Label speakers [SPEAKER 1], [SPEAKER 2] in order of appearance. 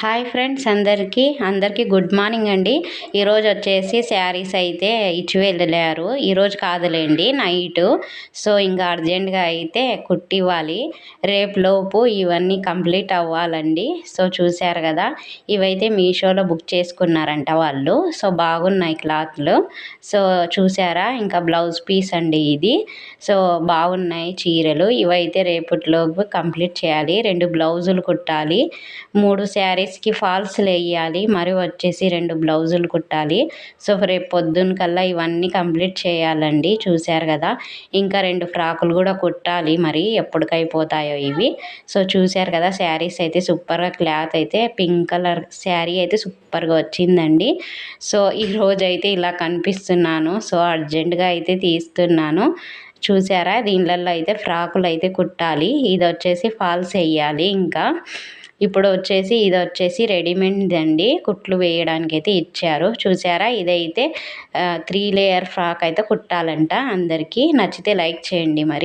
[SPEAKER 1] Hi friends అందరికీ అందరికీ good morning అండి. ఈరోజు వచ్చేసి శారీస్ అయితే ఇచ్చి వెళ్ళారు ఈరోజు కాదులేండి నైట్. సో ఇంకా అర్జెంటుగా అయితే కుట్టివ్వాలి. రేపులోపు ఇవన్నీ కంప్లీట్ అవ్వాలండి. సో చూశారు కదా ఇవైతే మీషోలో బుక్ చేసుకున్నారంట వాళ్ళు. సో బాగున్నాయి క్లాత్లు. సో చూసారా ఇంకా బ్లౌజ్ పీస్ అండి ఇది. సో బాగున్నాయి చీరలు. ఇవైతే రేపటిలోపు కంప్లీట్ చేయాలి. రెండు బ్లౌజులు కుట్టాలి. మూడు శారీస్ రైస్కి ఫాల్స్లు వేయాలి మరి వచ్చేసి రెండు బ్లౌజులు కుట్టాలి. సో రేపు పొద్దున్న కల్లా ఇవన్నీ కంప్లీట్ చేయాలండి చూశారు కదా. ఇంకా రెండు ఫ్రాకులు కూడా కుట్టాలి మరి ఎప్పటికైపోతాయో ఇవి. సో చూశారు కదా శారీస్ అయితే సూపర్గా క్లాత్ అయితే పింక్ కలర్ శారీ అయితే సూపర్గా వచ్చిందండి. సో ఈరోజు అయితే ఇలా కనిపిస్తున్నాను. సో అర్జెంటుగా అయితే తీస్తున్నాను. చూసారా దీనిలలో అయితే ఫ్రాకులు అయితే కుట్టాలి. ఇది వచ్చేసి ఫాల్స్ వేయాలి ఇంకా. ఇప్పుడు వచ్చేసి ఇది వచ్చేసి రెడీమేడ్ అండి కుట్లు వేయడానికి అయితే ఇచ్చారు. చూసారా? ఇదైతే త్రీ లేయర్ ఫ్రాక్ అయితే కుట్టాలంట అందరికీ. నచ్చితే లైక్ చేయండి మరి.